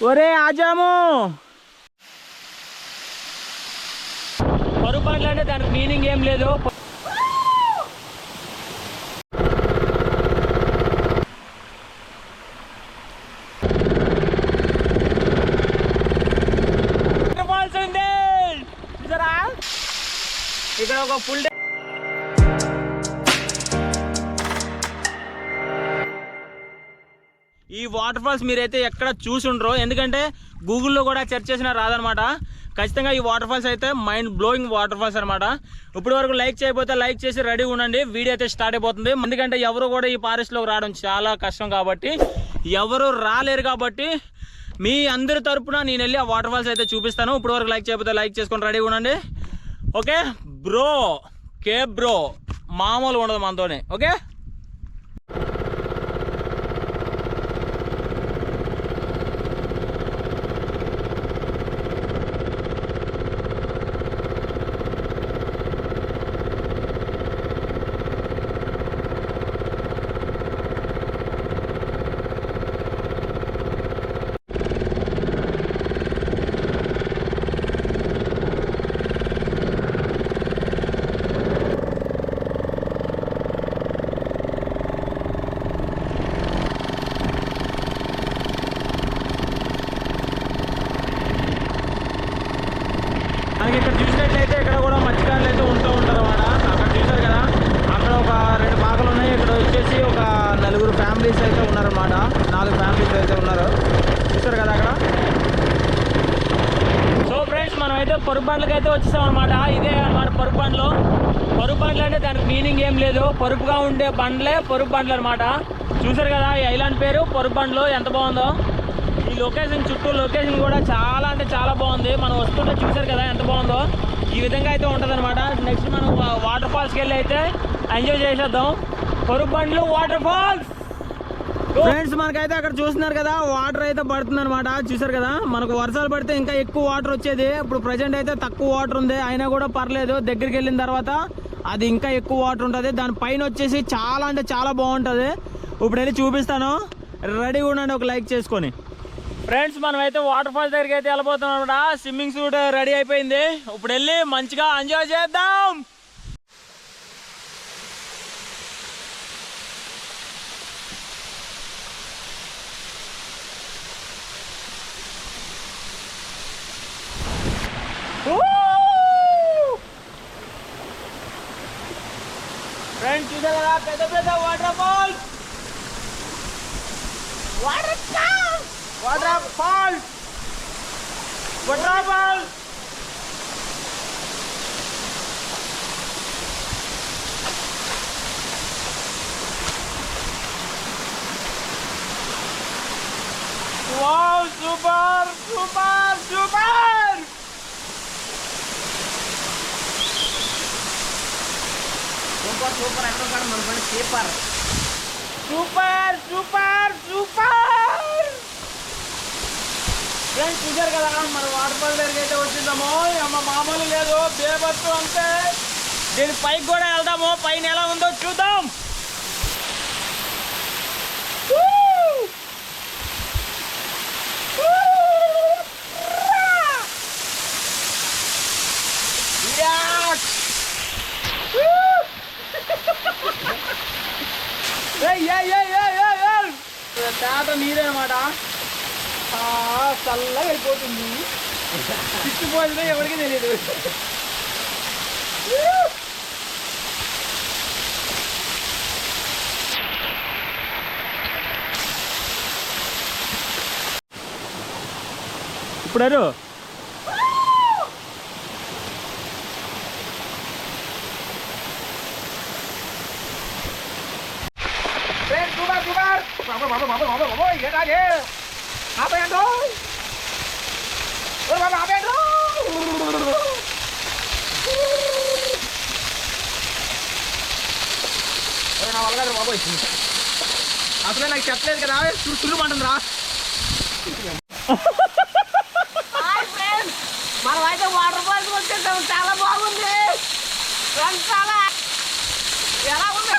ఒరే ఆజాము! పొరపాట్లు అంటే దానికి మీనింగ్ ఏం లేదు? ఇక్కడ ఒక ఫుల్ డే ఈ వాటర్ ఫాల్స్ మీరైతే ఎక్కడ చూసి ఉండరు. ఎందుకంటే గూగుల్లో కూడా సెర్చ్ చేసిన రాదనమాట. ఖచ్చితంగా ఈ వాటర్ ఫాల్స్ అయితే మైండ్ బ్లోయింగ్ వాటర్ ఫాల్స్ అనమాట. ఇప్పుడు వరకు లైక్ చేయకపోతే లైక్ చేసి రెడీ ఉండండి. వీడియో అయితే స్టార్ట్ అయిపోతుంది. ఎందుకంటే ఎవరు కూడా ఈ ఫారెస్ట్లోకి రావడం చాలా కష్టం కాబట్టి ఎవరు రాలేరు కాబట్టి మీ అందరి తరపున నేను వెళ్ళి ఆ వాటర్ ఫాల్స్ అయితే చూపిస్తాను. ఇప్పుడు వరకు లైక్ చేయకపోతే లైక్ చేసుకొని రెడీ ఉండండి. ఓకే? బ్రో కే బ్రో మామూలు ఉండదు మనతోనే. ఓకే? మనకి ఇక్కడ చూసినట్లయితే ఇక్కడ కూడా మత్స్యకారులు అయితే ఉంటూ ఉంటారు అన్నమాట. అక్కడ చూసారు కదా? అక్కడ ఒక రెండు పాకలు ఉన్నాయి. ఇక్కడ వచ్చేసి ఒక నలుగురు ఫ్యామిలీస్ అయితే ఉన్నారన్నమాట. నాలుగు ఫ్యామిలీస్ అయితే ఉన్నారు. చూసారు కదా అక్కడ? సో ఫ్రెండ్స్ మనం అయితే పరుపుబండ్లకి అయితే వచ్చేసాం అనమాట ఇదే అనమాట పరుపు బండ్లు పరుపు బండ్లు అంటే దానికి మీనింగ్ ఏం లేదు. పరుపుగా ఉండే బండ్లే పరుపు బండ్లు అనమాట చూసారు కదా ఈ ఐలాండ్ పేరు పరుపు బండ్లు ఎంత బాగుందో. ఈ లొకేషన్ చుట్టూ లొకేషన్ కూడా చాలా అంటే చాలా బాగుంది. మనం వస్తుంటే చూసారు కదా ఎంత బాగుందో. ఈ విధంగా అయితే ఉంటుంది అనమాట నెక్స్ట్ మనం వాటర్ ఫాల్స్కి వెళ్ళి అయితే ఎంజాయ్ చేసేద్దాం. పరుపు వాటర్ ఫాల్స్ ఫ్రెండ్స్ మనకైతే అక్కడ చూస్తున్నారు కదా వాటర్ అయితే పడుతుంది అనమాట చూసారు కదా మనకు వర్షాలు పడితే ఇంకా ఎక్కువ వాటర్ వచ్చేది. ఇప్పుడు ప్రజెంట్ అయితే తక్కువ వాటర్ ఉంది. అయినా కూడా పర్లేదు. దగ్గరికి వెళ్ళిన తర్వాత అది ఇంకా ఎక్కువ వాటర్ ఉంటుంది. దాని పైన వచ్చేసి చాలా అంటే చాలా బాగుంటుంది. ఇప్పుడు వెళ్ళి చూపిస్తాను. రెడీగా ఉండండి ఒక లైక్ చేసుకొని. ఫ్రెండ్స్ మనం అయితే వాటర్ ఫాల్స్ దగ్గరికి అయితే వెళ్ళిపోతున్నాం అనమాట స్విమ్మింగ్ సూట్ రెడీ అయిపోయింది. ఇప్పుడు వెళ్ళి మంచిగా ఎంజాయ్ చేద్దాం. ఫ్రెండ్స్ చూసారు కదా? పెద్ద పెద్ద waterfalls waterfalls Waterfall! Waterfall! Wow, super, super, super! Super, super, super. Super, super, super! Super super super friends చూసారు కదా మన వాటర్ ఫాల్ దగ్గరికి అయితే వచ్చిందాము అమ్మ మామూలు లేదు బేబత్తు అంటే దీని పైకి కూడా వెళ్దాము పైన ఎలా ఉందో చూద్దాం Woo! Woo! చల్లగా అయిపోతుంది చిక్కుపోతుందో ఎవరికి తెలియదు ఇప్పుడు సూపర్ సూపర్ బాబా బాబా బాబా బాబా ఏడాగే. ఆపేయండి బాబా ఆపేయండి నా వల్ల కాదు బాబోయ్ అసలే నాకు చెప్పలేదు కదా తురు తురు అంటుంది రా మనం అయితే వాటర్ ఫాల్స్ వచ్చేసాం చాలా బాగుంది. చాలా. ఎలా ఉంది?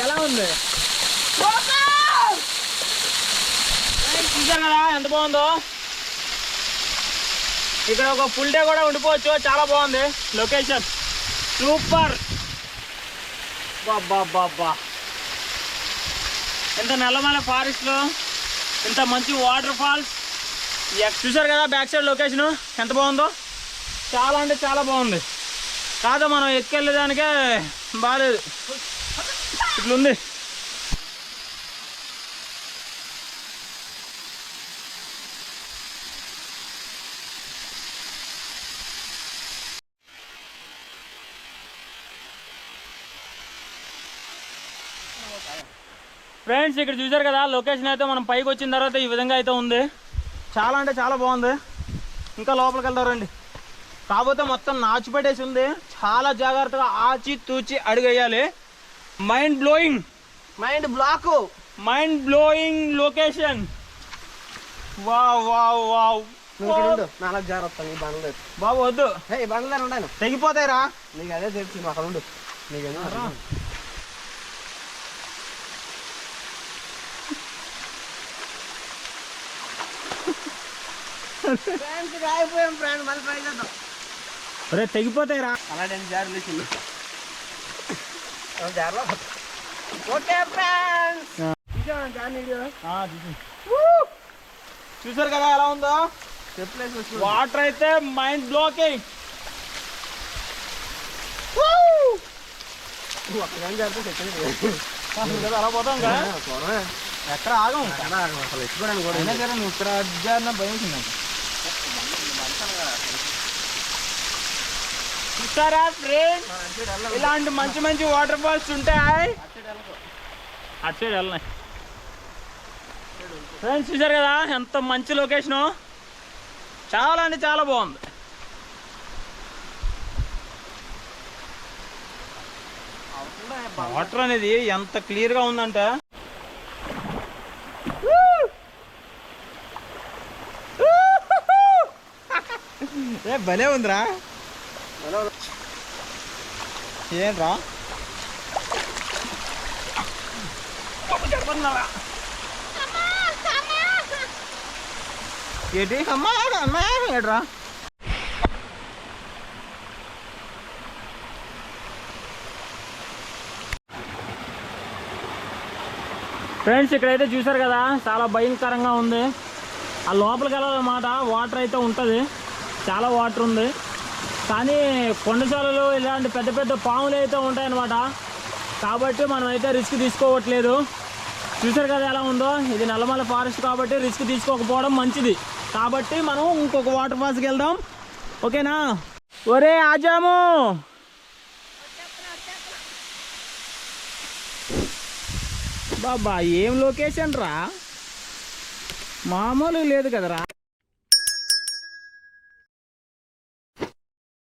ఎలా ఉంది? చూసారు కదా ఎంత బాగుందో. ఇక్కడ ఒక ఫుల్ డే కూడా ఉండిపోవచ్చు. చాలా బాగుంది. లొకేషన్ సూపర్ బాబా ఇంత నల్లమల ఫారెస్ట్లో ఇంత మంచి వాటర్ ఫాల్స్ చూసారు కదా బ్యాక్ సైడ్ లొకేషన్ ఎంత బాగుందో. చాలా అంటే చాలా బాగుంది. కాదు మనం ఎక్కెళ్ళేదానికే బాగాలేదు ఇట్లుంది. ఫ్రెండ్స్ ఇక్కడ చూసారు కదా లొకేషన్ అయితే మనం పైకి వచ్చిన తర్వాత ఈ విధంగా అయితే ఉంది. చాలా అంటే చాలా బాగుంది. ఇంకా లోపలికి వెళ్తారండి కాకపోతే మొత్తం నాచు పెట్టేసి ఉంది. చాలా జాగ్రత్తగా ఆచి తూచి అడుగేయాలి. Mind blowing mind block mind blowing location wow wow wow నువ్వు ఇక్కడ ఉండు. నాలుగు జాగ్రత్త నీ బండ్లు బాబు వద్దు. బండ్లు దగ్గర ఉండాను తెగిపోతాయిరా. నీకు అదే తెలుసు అక్కడ ఉండు. నీకేమో ట్రై చేద్దాం. రే తెగిపోతాయిరా. అలాంటి జారులు చిన్న జారులో ఓకే ఫ్రెండ్స్ ఆ, చూసి. చూసారు కదా ఎలా ఉందో? వాటర్ అయితే మైండ్ బ్లోకింగ్. అలా పోతాం కదా? ఎక్కడ ఆగం? అసలు ఎత్తుకోవడానికి కూడా అయినా సరే నువ్వు ఇక్కడ అజ్జాన్న భయం చూసారా ఫ్రెండ్ ఇలాంటి మంచి మంచి వాటర్ ఫాల్స్ ఉంటాయి. అటు సైడ్ వెళ్ళినాయి ఫ్రెండ్స్ చూసారు కదా ఎంత మంచి లొకేషను చాలా అంటే చాలా బాగుంది. వాటర్ అనేది ఎంత క్లియర్గా ఉందంటే ఏ భలే ఉందిరా. ఏంట్రా? ఏంటి? అమ్మా అమ్మా ఏట్రా? ఫ్రెండ్స్ ఇక్కడైతే చూసారు కదా చాలా భయంకరంగా ఉంది. ఆ లోపలికి వెళ్ళాలన్నమాట వాటర్ అయితే ఉంటుంది. చాలా వాటర్ ఉంది. కానీ కొండచాలలో ఇలాంటి పెద్ద పెద్ద పాములు అయితే ఉంటాయన్నమాట. కాబట్టి మనం అయితే రిస్క్ తీసుకోవట్లేదు. చూసారు కదా ఎలా ఉందో? ఇది నల్లమల ఫారెస్ట్ కాబట్టి రిస్క్ తీసుకోకపోవడం మంచిది. కాబట్టి మనం ఇంకొక వాటర్ ఫాల్స్కి వెళ్దాం. ఓకేనా? ఒరే ఆజాము! బాబా ఏం లొకేషన్ రా? మామూలు లేదు కదరా.